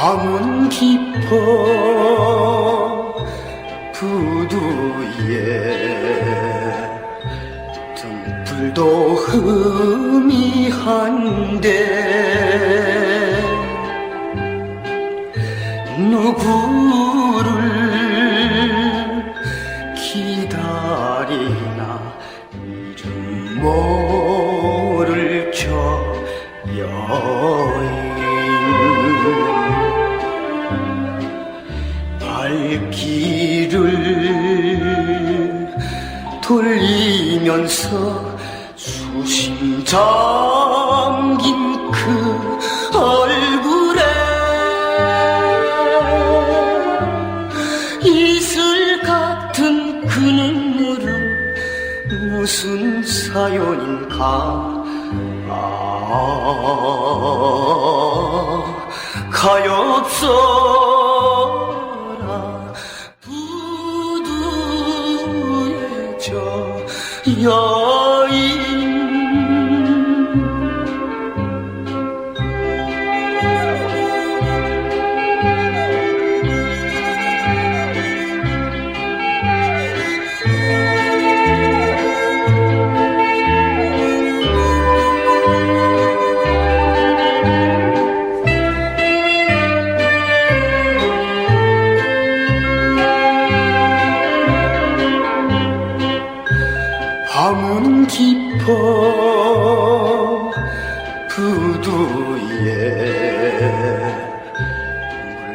밤은 깊어 부두에 등불도 흐미한데 누구를 기다리나 이름 모를 저 여인. 돌리면서 수심 잠긴 그 얼굴에 이슬 같은 그 눈물은 무슨 사연인가? 아 가엾어 여인 깊어 부두에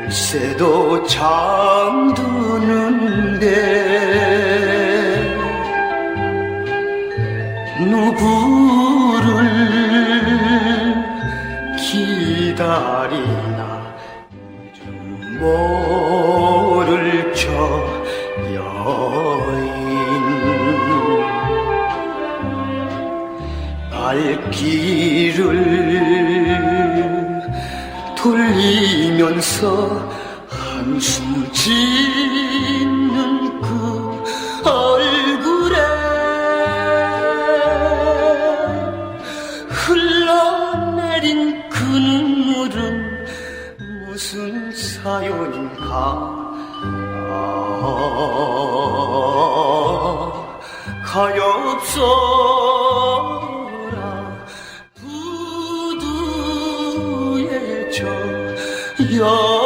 물새도 잠드는데 누구를 기다리나 모를 저 여인 발길을 돌리면서 한숨 짓는 그 얼굴에 흘러내린 그 눈물은 무슨 사연인가? 아, 가엾어 부두의 저 여.